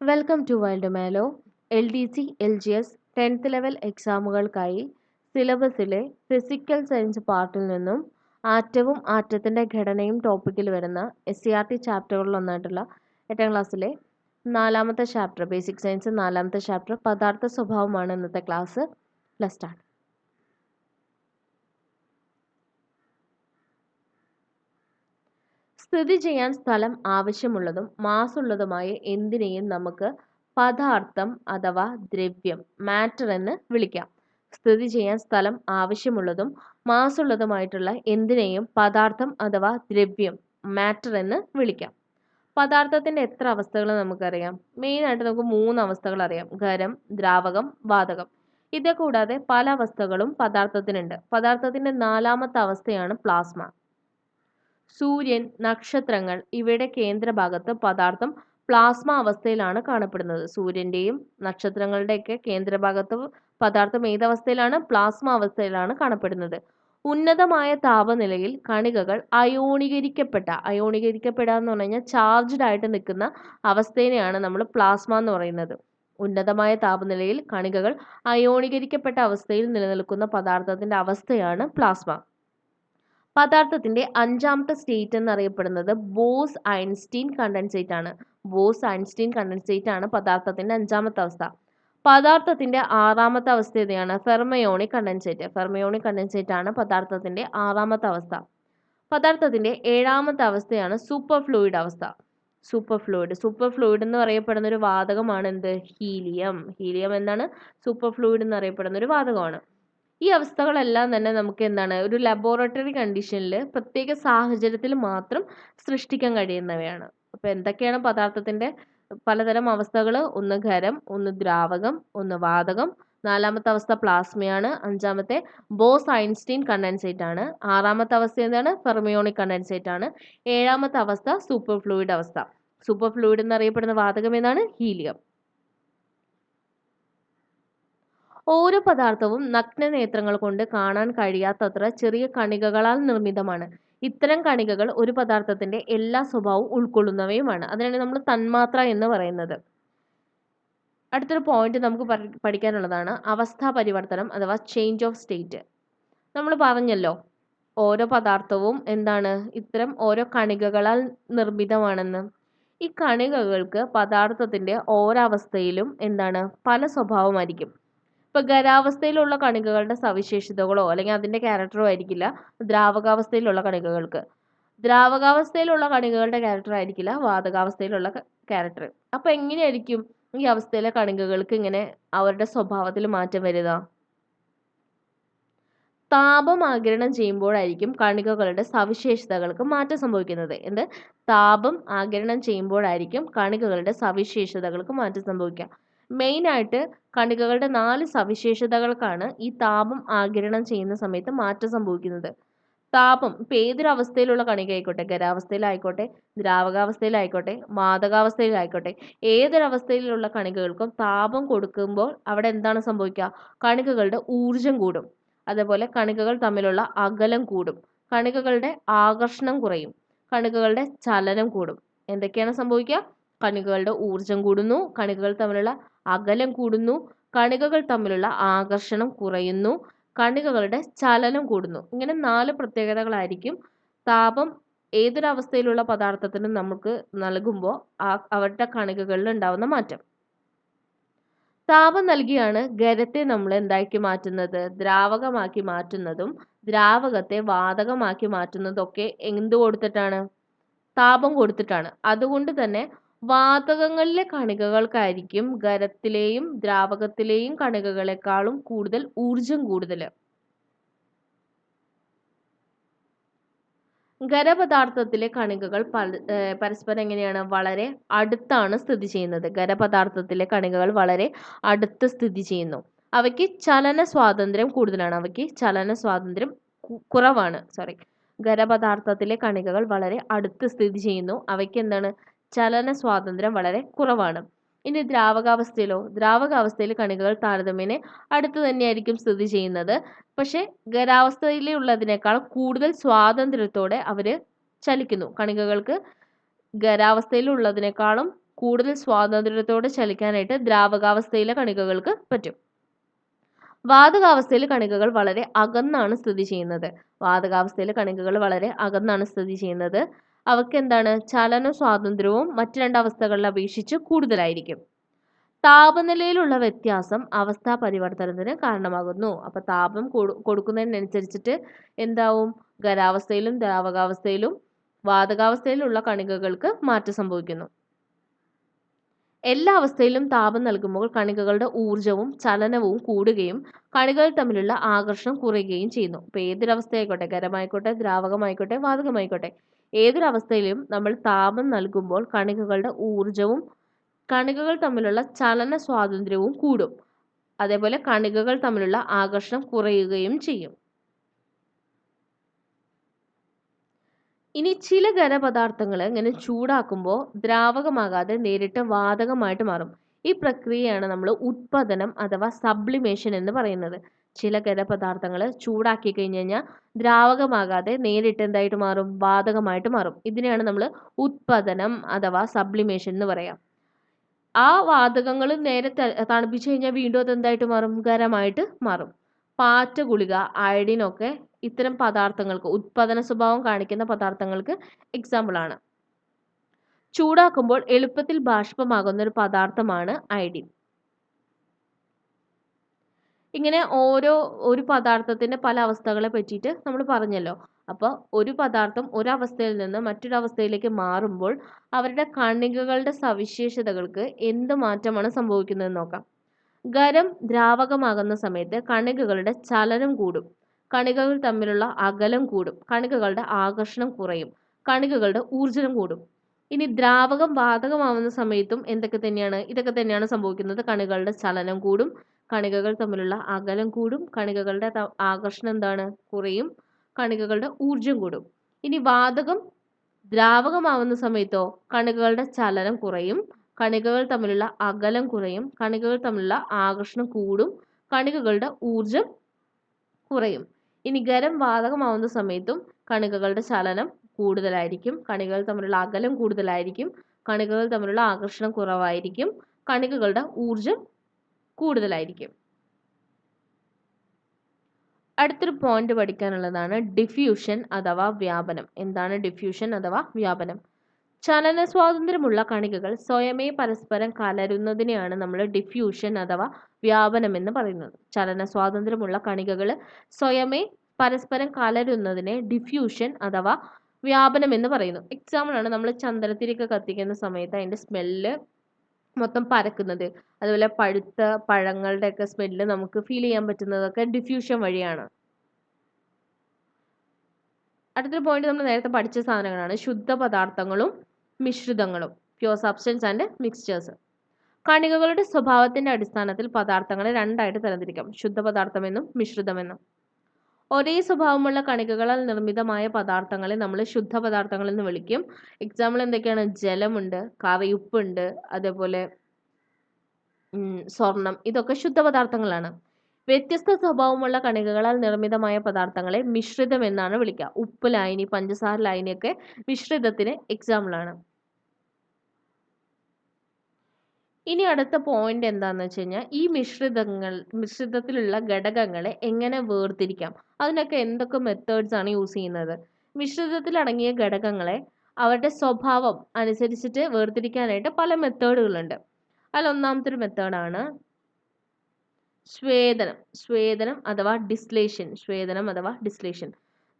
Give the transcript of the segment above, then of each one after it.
Welcome to wild mallow L D C L G S tenth level എക്സാമുകൾക്കായി സിലബസിലെ physical science പാർട്ടിൽ നിന്നും ആറ്റവും ആറ്റത്തിന്റെ ഘടനയും ടോപ്പിക്കിൽ വരുന്ന എസ് സി ആർ ടി ചാപ്റ്ററുകളിൽ ഒന്നായിട്ടുള്ള എട്ടാം ക്ലാസ്സിലെ നാലാമത്തെ ചാപ്റ്റർ ബേസിക് സയൻസ് നാലാമത്തെ ചാപ്റ്റർ പദാർത്ഥ സ്വഭാവമാണ് ഇന്നത്തെ ക്ലാസ് പ്ലസ് സ്ഥിതി ചെയ്യാൻ സ്ഥലം ആവശ്യമുള്ളതും മാസുള്ളതുമായ എന്തിനേയും നമുക്ക് പദാർത്ഥം അഥവാ ദ്രവ്യം മാറ്റർ എന്ന് വിളിക്കാം. സ്ഥിതി ചെയ്യാൻ സ്ഥലം ആവശ്യമുള്ളതും മാസുള്ളതുമായിട്ടുള്ള എന്തിനേയും പദാർത്ഥം അഥവാ ദ്രവ്യം മാറ്റർ എന്ന് വിളിക്കാം. പദാർത്ഥത്തിന്റെ എത്ര അവസ്ഥകൾ നമുക്കറിയാം? മെയിൻ ആയിട്ട് നമുക്ക് മൂന്ന് അവസ്ഥകൾ അറിയാം. ഖരം ദ്രാവകം വാതകം. ഇതേ കൂടാതെ പല അവസ്ഥകളും പദാർത്ഥത്തിനുണ്ട്. പദാർത്ഥത്തിന്റെ നാലാമത്തെ അവസ്ഥയാണ് പ്ലാസ്മ സൂര്യൻ നക്ഷത്രങ്ങൾ ഇവയുടെ കേന്ദ്രഭാഗത്ത് പദാർത്ഥം പ്ലാസ്മ അവസ്ഥയിലാണ് കാണപ്പെടുന്നത്. സൂര്യന്റെയും നക്ഷത്രങ്ങളുടെയൊക്കെ കേന്ദ്രഭാഗത്ത് പദാർത്ഥം ഏതവസ്ഥയിലാണ്? പ്ലാസ്മ അവസ്ഥയിലാണ് കാണപ്പെടുന്നത്. ഉന്നതമായ താപനിലയിൽ കണികകൾ അയോണീകരിക്കപ്പെട്ട അയോണീകരിക്കപ്പെടുക എന്ന് പറഞ്ഞു കഴിഞ്ഞാൽ ചാർജ്ഡ് ആയിട്ട് നിൽക്കുന്ന അവസ്ഥേനെയാണ് നമ്മൾ പ്ലാസ്മ എന്ന് പറയുന്നത്. ഉന്നതമായ താപനിലയിൽ കണികകൾ അയോണീകരിക്കപ്പെട്ട അവസ്ഥയിൽ നിലനിൽക്കുന്ന പദാർത്ഥത്തിന്റെ അവസ്ഥയാണ് പ്ലാസ്മ. പദാർത്ഥത്തിന്റെ അഞ്ചാമത്തെ സ്റ്റേറ്റ് എന്നറിയപ്പെടുന്നത് ബോസ് ഐൻസ്റ്റീൻ കണ്ടൻസേറ്റ് ആണ്. ബോസ് ഐൻസ്റ്റീൻ കണ്ടൻസേറ്റ് ആണ് പദാർത്ഥത്തിന്റെ അഞ്ചാമത്തെ അവസ്ഥ. പദാർത്ഥത്തിന്റെ ആറാമത്തെ അവസ്ഥ ഏതാണ്? ഫെർമയോണി കണ്ടൻസേറ്റ് ഫെർമയോണി കണ്ടൻസേറ്റ് ആണ് പദാർത്ഥത്തിന്റെ ആറാമത്തെ അവസ്ഥ. പദാർത്ഥത്തിന്റെ ഏഴാമത്തെ അവസ്ഥയാണ് സൂപ്പർ ഫ്ലൂയിഡ് അവസ്ഥ. സൂപ്പർ ഫ്ലൂയിഡ് സൂപ്പർ ഫ്ലൂയിഡ് എന്ന് പറയപ്പെടുന്ന ഒരു വാതകമാണ് എന്ത്? ഹീലിയം. ഹീലിയം എന്താണ്? സൂപ്പർ ഫ്ലൂയിഡ് എന്ന് അറിയപ്പെടുന്ന ഒരു വാതകമാണ്. ഈ അവസ്ഥകളെല്ലാം തന്നെ നമുക്ക് എന്താണ് ഒരു ലബോറട്ടറി കണ്ടീഷനിൽ പ്രത്യേക സാഹചര്യത്തിൽ മാത്രം സൃഷ്ടിക്കാൻ കഴിയുന്നവയാണ്. അപ്പോൾ എന്തൊക്കെയാണ് പദാർത്ഥത്തിന്റെ പലതരം അവസ്ഥകൾ ഒന്ന് ഖരം ഒന്ന് ദ്രാവകം ഒന്ന് വാതകം. നാലാമത്തെ അവസ്ഥ പ്ലാസ്മയാണ് അഞ്ചാമത്തെ ബോസ് ഐൻസ്റ്റീൻ കണ്ടൻസേറ്റ് ആണ് ആറാമത്തെ അവസ്ഥ എന്താണ്? ഫെർമിയോണിക് കണ്ടൻസേറ്റ് ആണ് ഏഴാമത്തെ അവസ്ഥ സൂപ്പർ ഫ്ലൂയിഡ് അവസ്ഥ. സൂപ്പർ ഫ്ലൂയിഡ് എന്നറിയപ്പെടുന്ന വാതകം ഏതാണ്? ഹീലിയം. ഓരോ പദാർത്ഥവും നഗ്നനേത്രങ്ങൾ കൊണ്ട് കാണാൻ കഴിയാത്തത്ര ചെറിയ കണികകളാൽ നിർമ്മിതമാണ്. ഇത്തരം കണികകൾ ഒരു പദാർത്ഥത്തിന്റെ എല്ലാ സ്വഭാവവും ഉൾക്കൊള്ളുന്നവയുമാണ്. അതിനാണ് നമ്മൾ തന്മാത്ര എന്ന് പറയുന്നത്. അടുത്തൊരു പോയിന്റ് നമുക്ക് പഠിക്കാനുള്ളതാണ് അവസ്ഥാ പരിവർത്തനം അഥവാ ചേഞ്ച് ഓഫ് സ്റ്റേറ്റ് നമ്മൾ പറഞ്ഞല്ലോ ഓരോ പദാർത്ഥവും എന്താണ്? ഇത്തരം ഓരോ കണികകളാൽ നിർമ്മിതമാണെന്ന്. ഈ കണികകൾക്ക് പദാർത്ഥത്തിന്റെ ഓരോ അവസ്ഥയിലും എന്താണ്? പല സ്വഭാവമായിരിക്കും. ഇപ്പൊ ഖരാവസ്ഥയിലുള്ള കണികകളുടെ സവിശേഷതകളോ അല്ലെങ്കിൽ അതിന്റെ ക്യാരക്ടറോ ആയിരിക്കില്ല ദ്രാവകാവസ്ഥയിലുള്ള കണികകൾക്ക്. ദ്രാവകാവസ്ഥയിലുള്ള കണികകളുടെ ക്യാരക്ടർ ആയിരിക്കില്ല വാതകാവസ്ഥയിലുള്ള ക്യാരക്ടർ അപ്പൊ എങ്ങനെയായിരിക്കും ഈ അവസ്ഥയിലെ കണികകൾക്ക് ഇങ്ങനെ അവരുടെ സ്വഭാവത്തിൽ മാറ്റം വരിക? താപം ആഗിരണം ചെയ്യുമ്പോഴായിരിക്കും കണികകളുടെ സവിശേഷതകൾക്ക് മാറ്റം സംഭവിക്കുന്നത്. എന്ത്? താപം ആഗിരണം ചെയ്യുമ്പോഴായിരിക്കും കണികകളുടെ സവിശേഷതകൾക്ക് മാറ്റം സംഭവിക്കുക. മെയിൻ ആയിട്ട് കണികകളുടെ നാല് സവിശേഷതകൾക്കാണ് ഈ താപം ആഗിരണം ചെയ്യുന്ന സമയത്ത് മാറ്റം സംഭവിക്കുന്നത്. താപം ഇപ്പം ഏതൊരവസ്ഥയിലുള്ള കണിക ആയിക്കോട്ടെ ഖരാവസ്ഥയിലായിക്കോട്ടെ ദ്രാവകാവസ്ഥയിലായിക്കോട്ടെ വാതകാവസ്ഥയിലായിക്കോട്ടെ ഏതൊരവസ്ഥയിലുള്ള കണികകൾക്കും താപം കൊടുക്കുമ്പോൾ അവിടെ എന്താണ് സംഭവിക്കുക? കണികകളുടെ ഊർജം കൂടും. അതേപോലെ കണികകൾ തമ്മിലുള്ള അകലം കൂടും. കണികകളുടെ ആകർഷണം കുറയും. കണികകളുടെ ചലനം കൂടും. എന്തൊക്കെയാണ് സംഭവിക്കുക? കണികകളുടെ ഊർജം കൂടുന്നു കണികകൾ തമ്മിലുള്ള അകലം കൂടുന്നു കണികകൾ തമ്മിലുള്ള ആകർഷണം കുറയുന്നു കണികകളുടെ ചലനം കൂടുന്നു. ഇങ്ങനെ നാല് പ്രത്യേകതകളായിരിക്കും. താപം ഏതൊരവസ്ഥയിലുള്ള പദാർത്ഥത്തിനും നമുക്ക് നൽകുമ്പോൾ ആ അവരുടെ കണികകളിൽ ഉണ്ടാവുന്ന മാറ്റം. താപം നൽകിയാണ് ഖരത്തെ നമ്മൾ എന്താക്കി മാറ്റുന്നത്? ദ്രാവകമാക്കി മാറ്റുന്നതും ദ്രാവകത്തെ വാതകമാക്കി മാറ്റുന്നതൊക്കെ എന്ത് കൊടുത്തിട്ടാണ്? താപം കൊടുത്തിട്ടാണ്. അതുകൊണ്ട് തന്നെ വാതകങ്ങളിലെ കണികകൾക്കായിരിക്കും ഖരത്തിലെയും ദ്രാവകത്തിലെയും കണികകളെക്കാളും കൂടുതൽ ഊർജം കൂടുതൽ ഖരപദാർത്ഥത്തിലെ കണികകൾ പരസ്പരം എങ്ങനെയാണ്? വളരെ അടുത്താണ് സ്ഥിതി ചെയ്യുന്നത്. ഖരപദാർത്ഥത്തിലെ കണികകൾ വളരെ അടുത്ത് സ്ഥിതി ചെയ്യുന്നു. അവയ്ക്ക് ചലന സ്വാതന്ത്ര്യം കൂടുതലാണ്. അവയ്ക്ക് ചലന സ്വാതന്ത്ര്യം കുറവാണ്. സോറി. ഖരപദാർത്ഥത്തിലെ കണികകൾ വളരെ അടുത്ത് സ്ഥിതി ചെയ്യുന്നു. അവയ്ക്ക് എന്താണ്? ചലന സ്വാതന്ത്ര്യം വളരെ കുറവാണ്. ഇനി ദ്രാവകാവസ്ഥയിലോ ദ്രാവകാവസ്ഥയിൽ കണികകൾ താരതമ്യേന അടുത്ത് തന്നെയായിരിക്കും സ്ഥിതി ചെയ്യുന്നത്. പക്ഷേ ഖരാവസ്ഥയിലുള്ളതിനേക്കാൾ കൂടുതൽ സ്വാതന്ത്ര്യത്തോടെ അവർ ചലിക്കുന്നു. കണികകൾക്ക് ഖരാവസ്ഥയിലുള്ളതിനേക്കാളും കൂടുതൽ സ്വാതന്ത്ര്യത്തോടെ ചലിക്കാനായിട്ട് ദ്രാവകാവസ്ഥയിലെ കണികകൾക്ക് പറ്റും. വാതകാവസ്ഥയിൽ കണികകൾ വളരെ അകന്നാണ് സ്ഥിതി ചെയ്യുന്നത്. വാതകാവസ്ഥയിൽ കണികകൾ വളരെ അകന്നാണ് സ്ഥിതി ചെയ്യുന്നത്. അവയ്ക്ക് എന്താണ് ചലന സ്വാതന്ത്ര്യവും മറ്റ് രണ്ട് അവസ്ഥകളിൽ അപേക്ഷിച്ച് കൂടുതലായിരിക്കും. താപനിലയിലുള്ള വ്യത്യാസം അവസ്ഥാ പരിവർത്തനത്തിന് കാരണമാകുന്നു. അപ്പോൾ താപം കൊടു കൊടുക്കുന്നതിനനുസരിച്ചിട്ട് എന്താവും? ഖരാവസ്ഥയിലും ദ്രാവകാവസ്ഥയിലും വാതകാവസ്ഥയിലുള്ള കണികകൾക്ക് മാറ്റം സംഭവിക്കുന്നു. എല്ലാ അവസ്ഥയിലും താപം നൽകുമ്പോൾ കണികകളുടെ ഊർജവും ചലനവും കൂടുകയും കണികൾ തമ്മിലുള്ള ആകർഷണം കുറയുകയും ചെയ്യുന്നു. ഇപ്പോൾ ഏതൊരവസ്ഥയായിക്കോട്ടെ? ഖരമായിക്കോട്ടെ ദ്രാവകമായിക്കോട്ടെ വാതകമായിക്കോട്ടെ. ഏതൊരവസ്ഥയിലും നമ്മൾ താപം നൽകുമ്പോൾ കണികകളുടെ ഊർജവും കണികകൾ തമ്മിലുള്ള ചലന സ്വാതന്ത്ര്യവും കൂടും. അതേപോലെ കണികകൾ തമ്മിലുള്ള ആകർഷണം കുറയുകയും ചെയ്യും. ഇനി ചില ഖരപദാർത്ഥങ്ങൾ ഇങ്ങനെ ചൂടാക്കുമ്പോൾ ദ്രാവകമാകാതെ നേരിട്ട് വാതകമായിട്ട് മാറും. ഈ പ്രക്രിയയാണ് നമ്മൾ ഉത്പതനം അഥവാ സബ്ലിമേഷൻ എന്ന് പറയുന്നത്. ചില ഖരപദാർത്ഥങ്ങൾ ചൂടാക്കി കഴിഞ്ഞ് കഴിഞ്ഞാൽ ദ്രാവകമാകാതെ നേരിട്ട് എന്തായിട്ട് മാറും? വാതകമായിട്ട് മാറും. ഇതിനെയാണ് നമ്മൾ ഉത്പതനം അഥവാ സബ്ലിമേഷൻ എന്ന് പറയാം. ആ വാതകങ്ങൾ നേരെ തണുപ്പിച്ചു കഴിഞ്ഞാൽ വീണ്ടും അത് എന്തായിട്ട് മാറും? ഖരമായിട്ട് മാറും. പാറ്റ ഗുളിക അയഡിനൊക്കെ ഇത്തരം പദാർത്ഥങ്ങൾക്ക് ഉത്പാദന സ്വഭാവം കാണിക്കുന്ന പദാർത്ഥങ്ങൾക്ക് എക്സാമ്പിൾ ആണ്. ചൂടാക്കുമ്പോൾ എളുപ്പത്തിൽ ബാഷ്പമാകുന്ന ഒരു പദാർത്ഥമാണ് അയഡിൻ. ഇങ്ങനെ ഓരോ ഒരു പദാർത്ഥത്തിന്റെ പല അവസ്ഥകളെ പറ്റിയിട്ട് നമ്മൾ പറഞ്ഞല്ലോ. അപ്പോൾ ഒരു പദാർത്ഥം ഒരവസ്ഥയിൽ നിന്ന് മറ്റൊരവസ്ഥയിലേക്ക് മാറുമ്പോൾ അവരുടെ കണികകളുടെ സവിശേഷതകൾക്ക് എന്ത് മാറ്റമാണ് സംഭവിക്കുന്നതെന്ന് നോക്കാം. ഖരം ദ്രാവകമാകുന്ന സമയത്ത് കണികകളുടെ ചലനം കൂടും. കണികകൾ തമ്മിലുള്ള അകലം കൂടും. കണികകളുടെ ആകർഷണം കുറയും. കണികകളുടെ ഊർജനം കൂടും. ഇനി ദ്രാവകം വാതകമാവുന്ന സമയത്തും എന്തൊക്കെ തന്നെയാണ്? ഇതൊക്കെ തന്നെയാണ് സംഭവിക്കുന്നത്. കണികകളുടെ ചലനം കൂടും. കണികകൾ തമ്മിലുള്ള അകലം കൂടും. കണികകളുടെ ആകർഷണം എന്താണ്? കുറയും. കണികകളുടെ ഊർജം കൂടും. ഇനി വാതകം ദ്രാവകമാവുന്ന സമയത്തോ കണികകളുടെ ചലനം കുറയും. കണികകൾ തമ്മിലുള്ള അകലം കുറയും കണികകൾ തമ്മിലുള്ള ആകർഷണം കൂടും കണികകളുടെ ഊർജം കുറയും. ഇനി ഖരം വാതകമാവുന്ന സമയത്തും കണികകളുടെ ചലനം കൂടുതലായിരിക്കും കണികകൾ തമ്മിലുള്ള അകലം കൂടുതലായിരിക്കും കണികകൾ തമ്മിലുള്ള ആകർഷണം കുറവായിരിക്കും കണികകളുടെ ഊർജം കൂടുതലായിരിക്കും. അടുത്തൊരു പോയിന്റ് പഠിക്കാനുള്ളതാണ് ഡിഫ്യൂഷൻ അഥവാ വ്യാപനം. എന്താണ് ഡിഫ്യൂഷൻ അഥവാ വ്യാപനം? ചലന സ്വാതന്ത്ര്യമുള്ള കണികകൾ സ്വയമേ പരസ്പരം കലരുന്നതിനെയാണ് നമ്മൾ ഡിഫ്യൂഷൻ അഥവാ വ്യാപനം എന്ന് പറയുന്നത്. ചലന സ്വാതന്ത്ര്യമുള്ള കണികകൾ സ്വയമേ പരസ്പരം കലരുന്നതിനെ ഡിഫ്യൂഷൻ അഥവാ വ്യാപനം എന്ന് പറയുന്നു. എക്സാമ്പിൾ ആണ് നമ്മൾ ചന്ദനത്തിരിയൊക്കെ കത്തിക്കുന്ന സമയത്ത് അതിന്റെ സ്മെല്ല് മൊത്തം പരക്കുന്നത്. അതുപോലെ പഴുത്ത പഴങ്ങളുടെയൊക്കെ സ്മെല്ല് നമുക്ക് ഫീൽ ചെയ്യാൻ പറ്റുന്നതൊക്കെ ഡിഫ്യൂഷൻ വഴിയാണ്. അടുത്തൊരു പോയിന്റ് നമ്മൾ നേരത്തെ പഠിച്ച സാധനങ്ങളാണ്. ശുദ്ധ പദാർത്ഥങ്ങളും മിശ്രിതങ്ങളും പ്യുവർ സബ്സ്റ്റൻസ് ആൻഡ് മിക്സ്ചേഴ്സ് കണികകളുടെ സ്വഭാവത്തിന്റെ അടിസ്ഥാനത്തിൽ പദാർത്ഥങ്ങളെ രണ്ടായിട്ട് തരംതിരിക്കാം. ശുദ്ധ പദാർത്ഥമെന്നും മിശ്രിതമെന്നും. ഒരേ സ്വഭാവമുള്ള കണികകളാൽ നിർമ്മിതമായ പദാർത്ഥങ്ങളെ നമ്മൾ ശുദ്ധ പദാർത്ഥങ്ങൾ എന്ന് വിളിക്കും. എക്സാമ്പിൾ എന്തൊക്കെയാണ്? ജലമുണ്ട് കറിയുപ്പുണ്ട് അതേപോലെ സ്വർണം. ഇതൊക്കെ ശുദ്ധ പദാർത്ഥങ്ങളാണ്. വ്യത്യസ്ത സ്വഭാവമുള്ള കണികകളാൽ നിർമ്മിതമായ പദാർത്ഥങ്ങളെ മിശ്രിതം എന്നാണ് വിളിക്കുക. ഉപ്പ് ലായനി പഞ്ചസാര ലായനിയൊക്കെ മിശ്രിതത്തിന് എക്സാമ്പിൾ ആണ് ഇനി അടുത്ത പോയിന്റ് എന്താണെന്ന് വെച്ച് കഴിഞ്ഞാൽ ഈ മിശ്രിതങ്ങൾ മിശ്രിതത്തിലുള്ള ഘടകങ്ങളെ എങ്ങനെ വേർതിരിക്കാം? അതിനൊക്കെ എന്തൊക്കെ മെത്തേഡ്സ് ആണ് യൂസ് ചെയ്യുന്നത്? മിശ്രിതത്തിലടങ്ങിയ ഘടകങ്ങളെ അവരുടെ സ്വഭാവം അനുസരിച്ചിട്ട് വേർതിരിക്കാനായിട്ട് പല മെത്തേഡുകളുണ്ട് അതിൽ ഒന്നാമത്തെ ഒരു മെത്തേഡാണ് സ്വേദനം. സ്വേദനം അഥവാ ഡിസ്ലേഷൻ സ്വേദനം അഥവാ ഡിസ്ലേഷൻ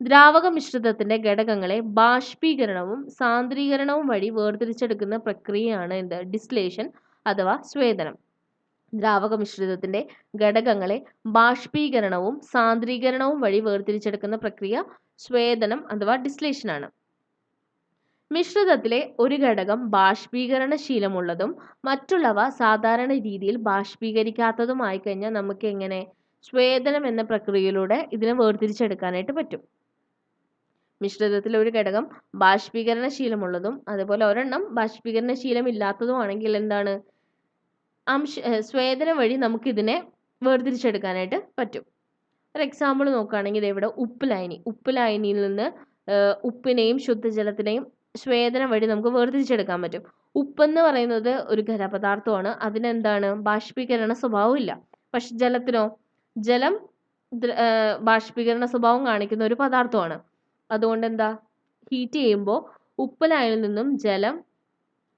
ദ്രാവക മിശ്രിതത്തിന്റെ ഘടകങ്ങളെ ബാഷ്പീകരണവും സാന്ദ്രീകരണവും വഴി വേർതിരിച്ചെടുക്കുന്ന പ്രക്രിയയാണ് എന്ത് ഡിസ്ലേഷൻ അഥവാ സ്വേദനം. ദ്രാവക മിശ്രിതത്തിന്റെ ഘടകങ്ങളെ ബാഷ്പീകരണവും സാന്ദ്രീകരണവും വഴി വേർതിരിച്ചെടുക്കുന്ന പ്രക്രിയ സ്വേദനം അഥവാ ഡിസ്ലേഷൻ ആണ്. മിശ്രിതത്തിലെ ഒരു ഘടകം ബാഷ്പീകരണശീലമുള്ളതും മറ്റുള്ളവ സാധാരണ രീതിയിൽ ബാഷ്പീകരിക്കാത്തതുമായി കഴിഞ്ഞാൽ നമുക്ക് എങ്ങനെ സ്വേദനം എന്ന പ്രക്രിയയിലൂടെ ഇതിനെ വേർതിരിച്ചെടുക്കാനായിട്ട് പറ്റും. മിശ്രിതത്തിലെ ഒരു ഘടകം ബാഷ്പീകരണശീലമുള്ളതും അതുപോലെ ഒരെണ്ണം ബാഷ്പീകരണശീലം ഇല്ലാത്തതുമാണെങ്കിൽ എന്താണ്? അംശ സ്വേദനം വഴി നമുക്കിതിനെ വേർതിരിച്ചെടുക്കാനായിട്ട് പറ്റും. ഒരു എക്സാമ്പിൾ നോക്കുകയാണെങ്കിൽ ഇവിടെ ഉപ്പ് ലായനി ഉപ്പ് ലായനിയിൽ നിന്ന് ഉപ്പിനെയും ശുദ്ധജലത്തിനെയും സ്വേദനം വഴി നമുക്ക് വേർതിരിച്ചെടുക്കാൻ പറ്റും. ഉപ്പെന്ന് പറയുന്നത് ഒരു ഖരപദാർത്ഥമാണ്. അതിനെന്താണ്? ബാഷ്പീകരണ സ്വഭാവം ഇല്ല. പക്ഷെ ജലത്തിനോ ജലം ബാഷ്പീകരണ സ്വഭാവം കാണിക്കുന്ന ഒരു പദാർത്ഥമാണ്. അതുകൊണ്ട് എന്താ ഹീറ്റ് ചെയ്യുമ്പോൾ ഉപ്പ് ലായനിൽ നിന്നും ജലം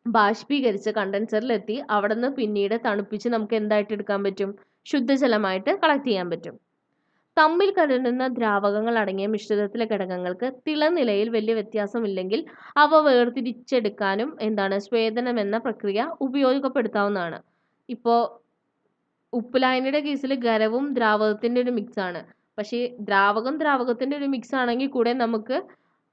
ബാഷ്പീകരിച്ച് കണ്ടൻസറിലെത്തി അവിടെ നിന്ന് പിന്നീട് തണുപ്പിച്ച് നമുക്ക് എന്തായിട്ട് എടുക്കാൻ പറ്റും? ശുദ്ധജലമായിട്ട് കളക്ട് ചെയ്യാൻ പറ്റും. തമ്മിൽ കലരുന്ന ദ്രാവകങ്ങൾ അടങ്ങിയ മിശ്രിതത്തിലെ ഘടകങ്ങൾക്ക് തിളനിലയിൽ വലിയ വ്യത്യാസമില്ലെങ്കിൽ അവ വേർതിരിച്ചെടുക്കാനും എന്താണ് സ്വേദനം എന്ന പ്രക്രിയ ഉപയോഗപ്പെടുത്താവുന്നതാണ്. ഇപ്പോൾ ഉപ്പുലായനിയുടെ കേസിൽ ഖരവും ദ്രാവകത്തിന്റെ ഒരു മിക്സ് ആണ്. പക്ഷേ ദ്രാവകം ദ്രാവകത്തിന്റെ ഒരു മിക്സ് ആണെങ്കിൽ കൂടെ നമുക്ക്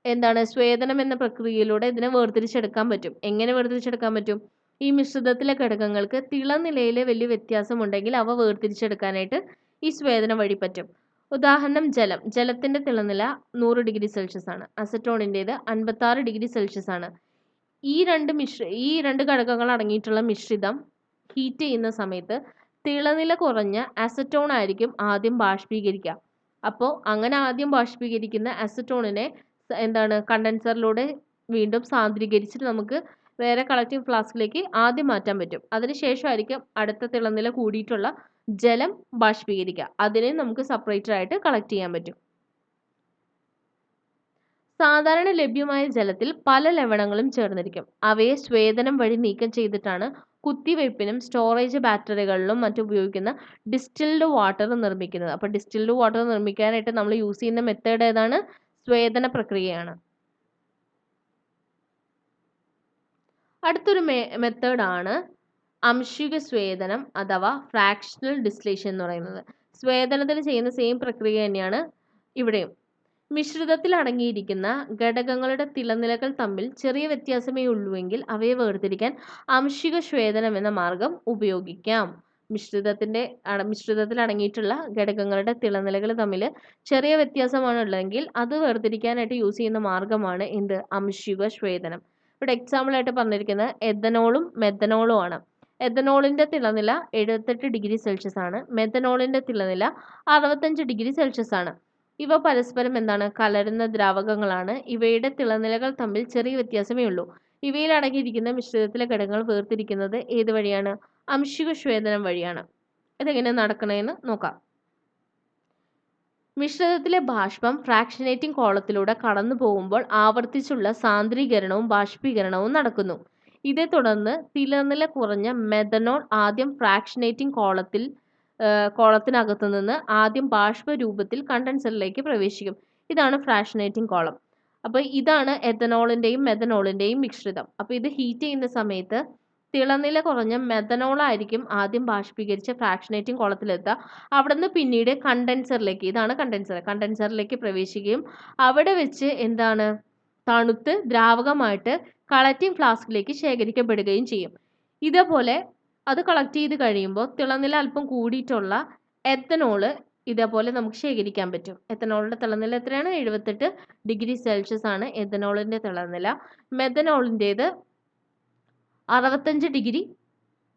എന്താണ് സ്വേദനം എന്ന പ്രക്രിയയിലൂടെ ഇതിനെ വേർതിരിച്ചെടുക്കാൻ പറ്റും. എങ്ങനെ വേർതിരിച്ചെടുക്കാൻ പറ്റും? ഈ മിശ്രിതത്തിലെ ഘടകങ്ങൾക്ക് തിളനിലയിൽ വലിയ വ്യത്യാസമുണ്ടെങ്കിൽ അവ വേർതിരിച്ചെടുക്കാനായിട്ട് ഈ സ്വേദനം വഴി പറ്റും. ഉദാഹരണം ജലം. ജലത്തിന്റെ തിളനില നൂറ് ഡിഗ്രി സെൽഷ്യസ് ആണ്. അസറ്റോണിന്റേത് അൻപത്താറ് ഡിഗ്രി സെൽഷ്യസ് ആണ്. ഈ രണ്ട് മിശ്ര ഈ രണ്ട് ഘടകങ്ങൾ അടങ്ങിയിട്ടുള്ള മിശ്രിതം ഹീറ്റ് ചെയ്യുന്ന സമയത്ത് തിളനില കുറഞ്ഞ അസറ്റോൺ ആയിരിക്കും ആദ്യം ബാഷ്പീകരിക്കുക. അപ്പോൾ അങ്ങനെ ആദ്യം ബാഷ്പീകരിക്കുന്ന അസറ്റോണിനെ എന്താണ് കണ്ടൻസറിലൂടെ വീണ്ടും സാന്ദ്രീകരിച്ചിട്ട് നമുക്ക് വേറെ കളക്റ്റിംഗ് ഫ്ലാസ്കിലേക്ക് ആദ്യം മാറ്റാൻ പറ്റും. അതിനുശേഷമായിരിക്കും അടുത്ത തിളനില കൂടിയിട്ടുള്ള ജലം ബാഷ്പീകരിക്കുക. അതിനെ നമുക്ക് സെപ്പറേറ്റർ ആയിട്ട് കളക്ട് ചെയ്യാൻ പറ്റും. സാധാരണ ലഭ്യമായ ജലത്തിൽ പല ലവണങ്ങളും ചേർന്നിരിക്കും. അവയെ സ്വേദനം വഴി നീക്കം ചെയ്തിട്ടാണ് കുത്തിവയ്പ്പിനും സ്റ്റോറേജ് ബാറ്ററികളിലും മറ്റും ഉപയോഗിക്കുന്ന ഡിസ്റ്റിൽഡ് വാട്ടർ നിർമ്മിക്കുന്നത്. അപ്പോൾ ഡിസ്റ്റിൽഡ് വാട്ടർ നിർമ്മിക്കാനായിട്ട് നമ്മൾ യൂസ് ചെയ്യുന്ന മെത്തേഡ് ഏതാണ്? സ്വേദന പ്രക്രിയയാണ്. അടുത്തൊരു മെത്തേഡാണ് അംശിക സ്വേദനം അഥവാ ഫ്രാക്ഷണൽ ഡിസ്ലേഷൻ എന്ന് പറയുന്നത്. സ്വേദനത്തിന് ചെയ്യുന്ന സെയിം പ്രക്രിയ തന്നെയാണ് ഇവിടെയും. മിശ്രിതത്തിൽ അടങ്ങിയിരിക്കുന്ന ഘടകങ്ങളുടെ തിളനിലകൾ തമ്മിൽ ചെറിയ വ്യത്യാസമേ ഉള്ളൂവെങ്കിൽ അവയെ വേർതിരിക്കാൻ അംശിക ശ്വേതനം എന്ന മാർഗം ഉപയോഗിക്കാം. മിശ്രിതത്തിന്റെ അട- മിശ്രിതത്തിൽ അടങ്ങിയിട്ടുള്ള ഘടകങ്ങളുടെ തിളനിലകൾ തമ്മിൽ ചെറിയ വ്യത്യാസമാണ് ഉള്ളതെങ്കിൽ അത് വേർതിരിക്കാനായിട്ട് യൂസ് ചെയ്യുന്ന മാർഗമാണ് എന്ത്? അംശിക ശ്വേതനം. ഇവിടെ എക്സാമ്പിൾ ആയിട്ട് പറഞ്ഞിരിക്കുന്നത് എഥനോളും മെഥനോളും ആണ്. എഥനോളിന്റെ തിളനില എഴുപത്തെട്ട് ഡിഗ്രി സെൽഷ്യസ് ആണ് മെഥനോളിന്റെ തിളനില അറുപത്തഞ്ച് ഡിഗ്രി സെൽഷ്യസ് ആണ് ഇവ പരസ്പരം എന്താണ്? കലരുന്ന ദ്രാവകങ്ങളാണ്. ഇവയുടെ തിളനിലകൾ തമ്മിൽ ചെറിയ വ്യത്യാസമേ ഉള്ളൂ. ഇവയിൽ അടങ്ങിയിരിക്കുന്ന മിശ്രിതത്തിലെ ഘടകങ്ങൾ വേർതിരിക്കുന്നത് ഏത് വഴിയാണ്? അംശിക ശ്വേദനം വഴിയാണ്. ഇതെങ്ങനെ നടക്കണമെന്ന് നോക്കാം. മിശ്രിതത്തിലെ ബാഷ്പം ഫ്രാക്ഷനേറ്റിംഗ് കോളത്തിലൂടെ കടന്നു പോകുമ്പോൾ ആവർത്തിച്ചുള്ള സാന്ദ്രീകരണവും ബാഷ്പീകരണവും നടക്കുന്നു. ഇതേ തുടർന്ന് തിളനില കുറഞ്ഞ മെഥനോൾ ആദ്യം ഫ്രാക്ഷനേറ്റിംഗ് കോളത്തിൽ കോളത്തിനകത്തു നിന്ന് ആദ്യം ബാഷ്പ രൂപത്തിൽ കണ്ടൻസറിലേക്ക് പ്രവേശിക്കും. ഇതാണ് ഫ്രാഷനേറ്റിംഗ് കോളം. അപ്പോൾ ഇതാണ് എഥനോളിന്റെയും മെഥനോളിന്റെയും മിശ്രിതം. അപ്പോൾ ഇത് ഹീറ്റ് ചെയ്യുന്ന സമയത്ത് തിളനില കുറഞ്ഞ മെഥനോളായിരിക്കും ആദ്യം ബാഷ്പീകരിച്ച് ഫ്രാക്ഷനേറ്റിംഗ് കോളത്തിലെത്തുക. അവിടെ നിന്ന് പിന്നീട് കണ്ടൻസറിലേക്ക് ഇതാണ് കണ്ടൻസർ. കണ്ടൻസറിലേക്ക് പ്രവേശിക്കുകയും അവിടെ വെച്ച് എന്താണ്? തണുത്ത് ദ്രാവകമായിട്ട് കളക്റ്റിംഗ് ഫ്ലാസ്കിലേക്ക് ശേഖരിക്കപ്പെടുകയും ചെയ്യും. ഇതേപോലെ അത് കളക്ട് ചെയ്ത് കഴിയുമ്പോൾ തിളനില അല്പം കൂടിയിട്ടുള്ള എത്തനോൾ ഇതേപോലെ നമുക്ക് ശേഖരിക്കാൻ പറ്റും. എത്തനോളിന്റെ തിളനില എത്രയാണ്? എഴുപത്തെട്ട് ഡിഗ്രി സെൽഷ്യസ് ആണ് എത്തനോളിന്റെ തിളനില. മെഥനോളിന്റേത് അറുപത്തഞ്ച് ഡിഗ്രി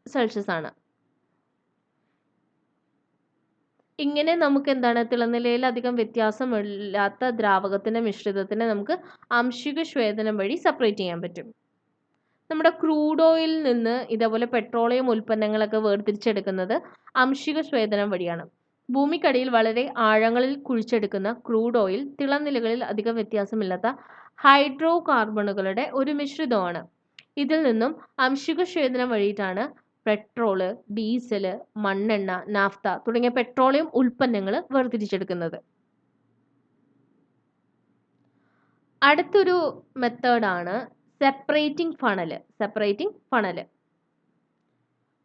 സെൽഷ്യസ് ആണ്. ഇങ്ങനെ നമുക്ക് എന്താണ് തിളനിലയിൽ അധികം വ്യത്യാസമില്ലാത്ത ദ്രാവകത്തിന്റെ മിശ്രിതത്തിനെ നമുക്ക് ആംശിക ശ്വേദനം വഴി സെപ്പറേറ്റ് ചെയ്യാൻ പറ്റും. നമ്മുടെ ക്രൂഡ് ഓയിലിൽ നിന്ന് ഇതേപോലെ പെട്രോളിയം ഉൽപ്പന്നങ്ങളൊക്കെ വേർതിരിച്ചെടുക്കുന്നത് അംശിക സ്വേദനം വഴിയാണ്. ഭൂമിക്കടിയിൽ വളരെ ആഴങ്ങളിൽ കുഴിച്ചെടുക്കുന്ന ക്രൂഡ് ഓയിൽ തിളനിലകളിൽ അധികം വ്യത്യാസമില്ലാത്ത ഹൈഡ്രോ കാർബണുകളുടെ ഒരു മിശ്രിതമാണ്. ഇതിൽ നിന്നും അംശിക സ്വേദനം വഴിയിട്ടാണ് പെട്രോൾ ഡീസൽ മണ്ണെണ്ണ നാഫ്ത തുടങ്ങിയ പെട്രോളിയം ഉൽപ്പന്നങ്ങൾ വേർതിരിച്ചെടുക്കുന്നത്. അടുത്തൊരു മെത്തേഡാണ് സെപ്പറേറ്റിംഗ് ഫണൽ സെപ്പറേറ്റിംഗ് ഫണൽ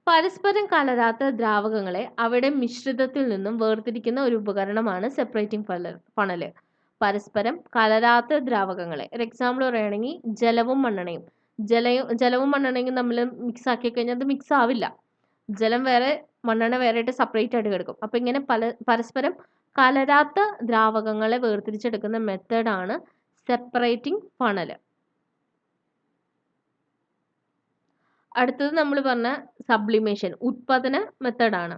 പരസ്പരം കലരാത്ത ദ്രാവകങ്ങളെ അവയുടെ മിശ്രിതത്തിൽ നിന്നും വേർതിരിക്കുന്ന ഒരു ഉപകരണമാണ് സെപ്പറേറ്റിംഗ് ഫണൽ ഫണൽ പരസ്പരം കലരാത്ത ദ്രാവകങ്ങളെ ഒരു എക്സാമ്പിൾ പറയുകയാണെങ്കിൽ ജലവും മണ്ണെണ്ണയും. ജലയും ജലവും മണ്ണെണ്ണയും നമ്മൾ മിക്സ് ആക്കി കഴിഞ്ഞാൽ അത് മിക്സ് ആവില്ല. ജലം വേറെ മണ്ണെണ്ണ വേറെ ആയിട്ട് സെപ്പറേറ്റ് ആയിട്ട് കിടക്കും. അപ്പം ഇങ്ങനെ പല പരസ്പരം കലരാത്ത ദ്രാവകങ്ങളെ വേർതിരിച്ചെടുക്കുന്ന മെത്തേഡാണ് സെപ്പറേറ്റിംഗ് ഫണൽ അടുത്തത് നമ്മൾ പറഞ്ഞ സബ്ലിമേഷൻ ഉത്പാദന മെത്തേഡാണ്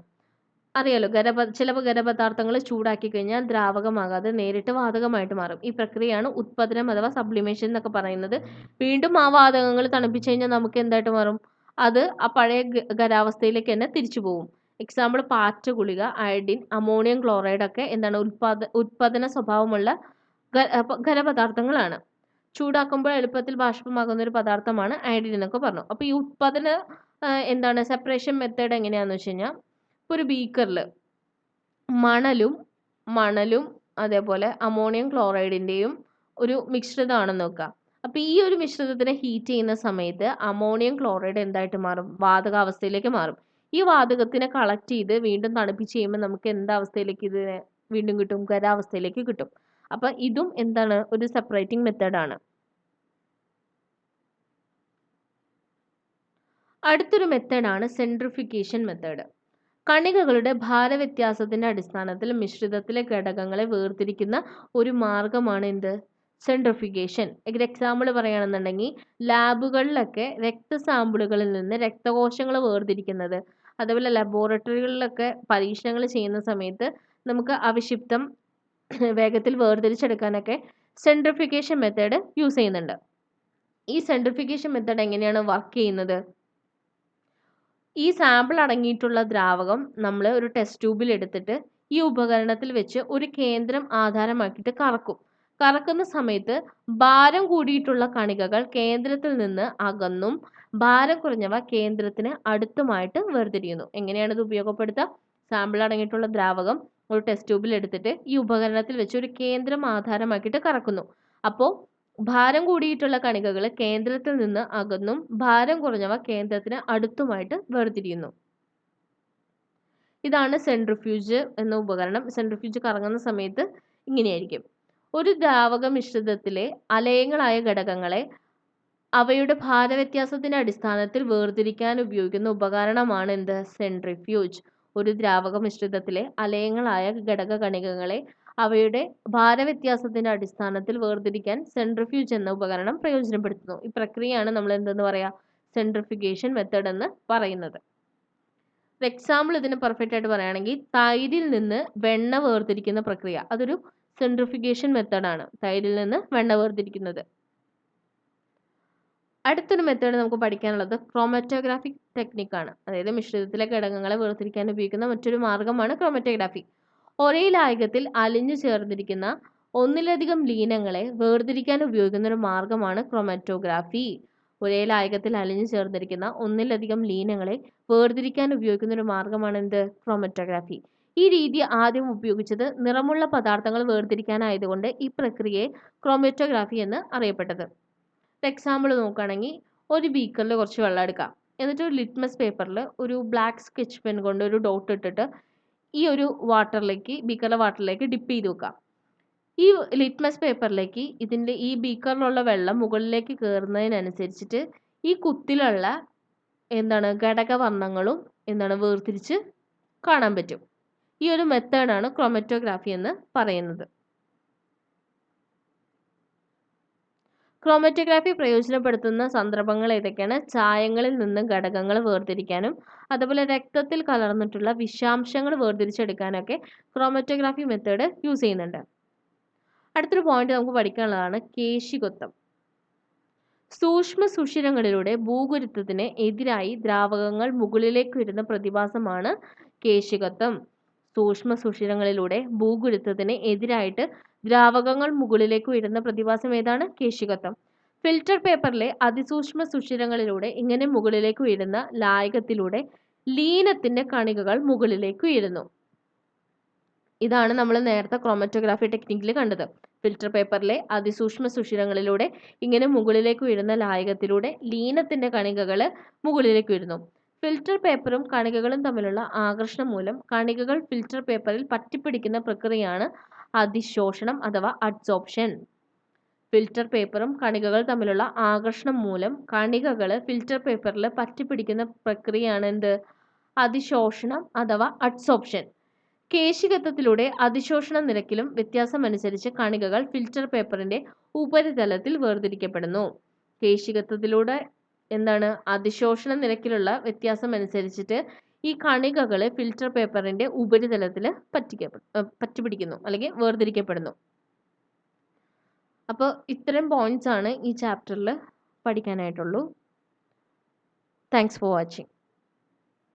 അറിയാലോ ഖരപ ചില ഖരപദാർത്ഥങ്ങൾ ചൂടാക്കി കഴിഞ്ഞാൽ ദ്രാവകമാകാതെ നേരിട്ട് വാതകമായിട്ട് മാറും. ഈ പ്രക്രിയയാണ് ഉത്പാദനം അഥവാ സബ്ലിമേഷൻ എന്നൊക്കെ പറയുന്നത്. വീണ്ടും ആ വാതകങ്ങൾ തണുപ്പിച്ചു കഴിഞ്ഞാൽ നമുക്ക് എന്തായിട്ട് മാറും? അത് ആ പഴയ ഖരാവസ്ഥയിലേക്ക് തന്നെ തിരിച്ചു പോകും. എക്സാമ്പിൾ പാറ്റ ഗുളിക അയഡിൻ അമോണിയം ക്ലോറൈഡ് ഒക്കെ എന്താണ് ഉത്പാദ ഉത്പാദന സ്വഭാവമുള്ള ഖരപദാർത്ഥങ്ങളാണ് ചൂടാക്കുമ്പോൾ എളുപ്പത്തിൽ ബാഷ്പമാകുന്ന ഒരു പദാർത്ഥമാണ് അയഡിൻ എന്നൊക്കെ പറഞ്ഞു. അപ്പോൾ ഈ ഉത്പാദന എന്താണ് സെപ്പറേഷൻ മെത്തേഡ് എങ്ങനെയാന്ന് വെച്ച് കഴിഞ്ഞാൽ ഒരു ബീക്കറിൽ മണലും മണലും അതേപോലെ അമോണിയം ക്ലോറൈഡിന്റെയും ഒരു മിശ്രിതമാണെന്ന് നോക്കുക അപ്പോൾ ഈ ഒരു മിശ്രിതത്തിനെ ഹീറ്റ് ചെയ്യുന്ന സമയത്ത് അമോണിയം ക്ലോറൈഡ് എന്തായിട്ട് മാറും? വാതകാവസ്ഥയിലേക്ക് മാറും. ഈ വാതകത്തിനെ കളക്ട് ചെയ്ത് വീണ്ടും തണുപ്പിച്ച് ചെയ്യുമ്പോൾ നമുക്ക് എന്താ അവസ്ഥയിലേക്ക് ഇതിനെ വീണ്ടും കിട്ടും? ഖരാവസ്ഥയിലേക്ക് കിട്ടും. അപ്പം ഇതും എന്താണ്? ഒരു സെപ്പറേറ്റിംഗ് മെത്തേഡാണ് അടുത്തൊരു മെത്തേഡാണ് സെൻട്രിഫിക്കേഷൻ മെത്തേഡ് കണികകളുടെ ഭാരവ്യത്യാസത്തിന്റെ അടിസ്ഥാനത്തിൽ മിശ്രിതത്തിലെ ഘടകങ്ങളെ വേർതിരിക്കുന്ന ഒരു മാർഗമാണ് എന്ത്? സെൻട്രിഫിക്കേഷൻ ഒരു എക്സാമ്പിൾ പറയുകയാണെന്നുണ്ടെങ്കിൽ ലാബുകളിലൊക്കെ രക്തസാമ്പിളുകളിൽ നിന്ന് രക്തകോശങ്ങൾ വേർതിരിക്കുന്നത്. അതുപോലെ ലബോറട്ടറികളിലൊക്കെ പരീക്ഷണങ്ങൾ ചെയ്യുന്ന സമയത്ത് നമുക്ക് അവിഷിപ്തം വേഗത്തിൽ വേർതിരിച്ചെടുക്കാനൊക്കെ സെൻട്രിഫിക്കേഷൻ മെത്തേഡ് യൂസ് ചെയ്യുന്നുണ്ട്. ഈ സെൻട്രിഫിക്കേഷൻ മെത്തേഡ് എങ്ങനെയാണ് വർക്ക് ചെയ്യുന്നത്? ഈ സാമ്പിൾ അടങ്ങിയിട്ടുള്ള ദ്രാവകം നമ്മൾ ഒരു ടെസ്റ്റ് ട്യൂബിൽ എടുത്തിട്ട് ഈ ഉപകരണത്തിൽ വെച്ച് ഒരു കേന്ദ്രം ആധാരമാക്കിയിട്ട് കറക്കും. കറക്കുന്ന സമയത്ത് ഭാരം കൂടിയിട്ടുള്ള കണികകൾ കേന്ദ്രത്തിൽ നിന്ന് അകന്നും ഭാരം കുറഞ്ഞവ കേന്ദ്രത്തിന് അടുത്തുമായിട്ട് വേർതിരിയുന്നു. എങ്ങനെയാണ് ഇത് ഉപയോഗപ്പെടുത്തുക സാമ്പിൾ അടങ്ങിയിട്ടുള്ള ദ്രാവകം ഒരു ടെസ്റ്റ് ട്യൂബിൽ എടുത്തിട്ട് ഈ ഉപകരണത്തിൽ വെച്ച് ഒരു കേന്ദ്രം ആധാരമാക്കിയിട്ട് കറക്കുന്നു. അപ്പോൾ ഭാരം കൂടിയിട്ടുള്ള കണികകൾ കേന്ദ്രത്തിൽ നിന്ന് അകന്നും ഭാരം കുറഞ്ഞവ കേന്ദ്രത്തിന് അടുത്തുമായിട്ട് വേർതിരിയുന്നു. ഇതാണ് സെൻട്രിഫ്യൂജ് എന്ന ഉപകരണം. സെൻട്രിഫ്യൂജ് കറങ്ങുന്ന സമയത്ത് ഇങ്ങനെയായിരിക്കും. ഒരു ദ്രാവക മിശ്രിതത്തിലെ അലയങ്ങളായ ഘടകങ്ങളെ അവയുടെ ഭാരവ്യത്യാസത്തിന്റെ അടിസ്ഥാനത്തിൽ വേർതിരിക്കാൻ ഉപയോഗിക്കുന്ന ഉപകരണമാണ് എന്ത്? സെൻട്രിഫ്യൂജ് ഒരു ദ്രാവക മിശ്രിതത്തിലെ അലയങ്ങളായ ഘടക കണികകളെ അവയുടെ ഭാരവ്യത്യാസത്തിന്റെ അടിസ്ഥാനത്തിൽ വേർതിരിക്കാൻ സെൻട്രിഫ്യൂജ് എന്ന ഉപകരണം പ്രയോജനപ്പെടുത്തുന്നു. ഈ പ്രക്രിയയാണ് നമ്മൾ എന്തെന്ന് പറയാ? സെൻട്രിഫിക്കേഷൻ മെത്തേഡ് എന്ന് പറയുന്നത്. എക്സാമ്പിൾ ഇതിന് പെർഫെക്റ്റ് ആയിട്ട് പറയുകയാണെങ്കിൽ തൈരിൽ നിന്ന് വെണ്ണ വേർതിരിക്കുന്ന പ്രക്രിയ. അതൊരു സെൻട്രിഫിക്കേഷൻ മെത്തേഡാണ് തൈരിൽ നിന്ന് വെണ്ണ വേർതിരിക്കുന്നത്. അടുത്തൊരു മെത്തേഡ് നമുക്ക് പഠിക്കാനുള്ളത് ക്രോമറ്റോഗ്രാഫിക് ടെക്നിക്കാണ് അതായത് മിശ്രിതത്തിലെ ഘടകങ്ങളെ വേർതിരിക്കാൻ ഉപയോഗിക്കുന്ന മറ്റൊരു മാർഗമാണ് ക്രോമറ്റോഗ്രാഫി ഒരേ ലായകത്തിൽ അലിഞ്ഞു ചേർന്നിരിക്കുന്ന ഒന്നിലധികം ലീനങ്ങളെ വേർതിരിക്കാൻ ഉപയോഗിക്കുന്ന ഒരു മാർഗമാണ് ക്രോമറ്റോഗ്രാഫി ഒരേ ലായകത്തിൽ അലിഞ്ഞു ചേർന്നിരിക്കുന്ന ഒന്നിലധികം ലീനങ്ങളെ വേർതിരിക്കാൻ ഉപയോഗിക്കുന്ന ഒരു മാർഗമാണ് എന്ത്? ക്രോമറ്റോഗ്രാഫി ഈ രീതി ആദ്യം ഉപയോഗിച്ചത് നിറമുള്ള പദാർത്ഥങ്ങൾ വേർതിരിക്കാനായതുകൊണ്ട് ഈ പ്രക്രിയയെ ക്രോമറ്റോഗ്രാഫി എന്ന് അറിയപ്പെട്ടത്. എക്സാമ്പിൾ നോക്കുകയാണെങ്കിൽ ഒരു ബീക്കറിൽ കുറച്ച് വെള്ളം എടുക്കാം. എന്നിട്ട് ഒരു ലിറ്റ്മസ് പേപ്പറിൽ ഒരു ബ്ലാക്ക് സ്കെച്ച് പെൻ കൊണ്ട് ഒരു ഡോട്ട് ഇട്ടിട്ട് ഈ ഒരു വാട്ടറിലേക്ക് ബീക്കറിലെ വാട്ടറിലേക്ക് ഡിപ്പ് ചെയ്ത് വെക്കാം. ഈ ലിറ്റ്മസ് പേപ്പറിലേക്ക് ഇതിന്റെ ഈ ബീക്കറിലുള്ള വെള്ളം മുകളിലേക്ക് കയറുന്നതിനനുസരിച്ചിട്ട് ഈ കുത്തിലുള്ള എന്താണ് ഘടകവർണങ്ങളും എന്താണ് വേർതിരിച്ച് കാണാൻ പറ്റും. ഈ ഒരു മെത്തേഡാണ് ക്രോമറ്റോഗ്രാഫി എന്ന് പറയുന്നത്. ക്രോമറ്റോഗ്രാഫി പ്രയോജനപ്പെടുത്തുന്ന സന്ദർഭങ്ങൾ ഏതൊക്കെയാണ്? ചായങ്ങളിൽ നിന്ന് ഘടകങ്ങൾ വേർതിരിക്കാനും അതുപോലെ രക്തത്തിൽ കലർന്നിട്ടുള്ള വിഷാംശങ്ങൾ വേർതിരിച്ചെടുക്കാനൊക്കെ ക്രോമറ്റോഗ്രാഫി മെത്തേഡ് യൂസ് ചെയ്യുന്നുണ്ട്. അടുത്തൊരു പോയിന്റ് നമുക്ക് പഠിക്കാനുള്ളതാണ് കേശികൊത്തം. സൂക്ഷ്മ സുഷിരങ്ങളിലൂടെ ഭൂഗുരുത്വത്തിന് എതിരായി ദ്രാവകങ്ങൾ മുകളിലേക്ക് വരുന്ന പ്രതിഭാസമാണ് കേശികത്വം സൂക്ഷ്മ സുഷിരങ്ങളിലൂടെ ഭൂഗുരുത്വത്തിന് എതിരായിട്ട് ദ്രാവകങ്ങൾ മുകളിലേക്ക് ഉയരുന്ന പ്രതിഭാസം ഏതാണ്? കേശികത്വം. ഫിൽറ്റർ പേപ്പറിലെ അതിസൂക്ഷ്മ സുഷിരങ്ങളിലൂടെ ഇങ്ങനെ മുകളിലേക്ക് ഉയരുന്ന ലായകത്തിലൂടെ ലീനത്തിന്റെ കണികകൾ മുകളിലേക്ക് ഉയരുന്നു. ഇതാണ് നമ്മൾ നേരത്തെ ക്രോമറ്റോഗ്രാഫി ടെക്നിക്കിൽ കണ്ടത്. ഫിൽറ്റർ പേപ്പറിലെ അതിസൂക്ഷ്മ സുഷിരങ്ങളിലൂടെ ഇങ്ങനെ മുകളിലേക്ക് ഉയരുന്ന ലായകത്തിലൂടെ ലീനത്തിന്റെ കണികകൾ മുകളിലേക്ക് ഉയരുന്നു. ഫിൽറ്റർ പേപ്പറും കണികകളും തമ്മിലുള്ള ആകർഷണം മൂലം കണികകൾ ഫിൽറ്റർ പേപ്പറിൽ പറ്റിപ്പിടിക്കുന്ന പ്രക്രിയയാണ് അതിശോഷണം അഥവാ അഡ്സോപ്ഷൻ ഫിൽറ്റർ പേപ്പറും കണികകൾ തമ്മിലുള്ള ആകർഷണം മൂലം കണികകൾ ഫിൽറ്റർ പേപ്പറിൽ പറ്റിപ്പിടിക്കുന്ന പ്രക്രിയയാണ് എന്ത്? അതിശോഷണം അഥവാ അഡ്സോപ്ഷൻ കേശികത്വത്തിലൂടെ അതിശോഷണ നിരക്കിലും വ്യത്യാസമനുസരിച്ച് കണികകൾ ഫിൽറ്റർ പേപ്പറിന്റെ ഉപരിതലത്തിൽ വേർതിരിക്കപ്പെടുന്നു. കേശികത്വത്തിലൂടെ എന്താണ് അതിശോഷണ നിരക്കിലുള്ള വ്യത്യാസം അനുസരിച്ചിട്ട് ഈ കണികകൾ ഫിൽറ്റർ പേപ്പറിന്റെ ഉപരിതലത്തിൽ പറ്റിക്കപ്പെ പറ്റിപ്പിടിക്കുന്നു അല്ലെങ്കിൽ വേർതിരിക്കപ്പെടുന്നു. അപ്പോൾ ഇത്തരം പോയിന്റ്സ് ആണ് ഈ ചാപ്റ്ററിൽ പഠിക്കാനായിട്ടുള്ളൂ. Thanks for watching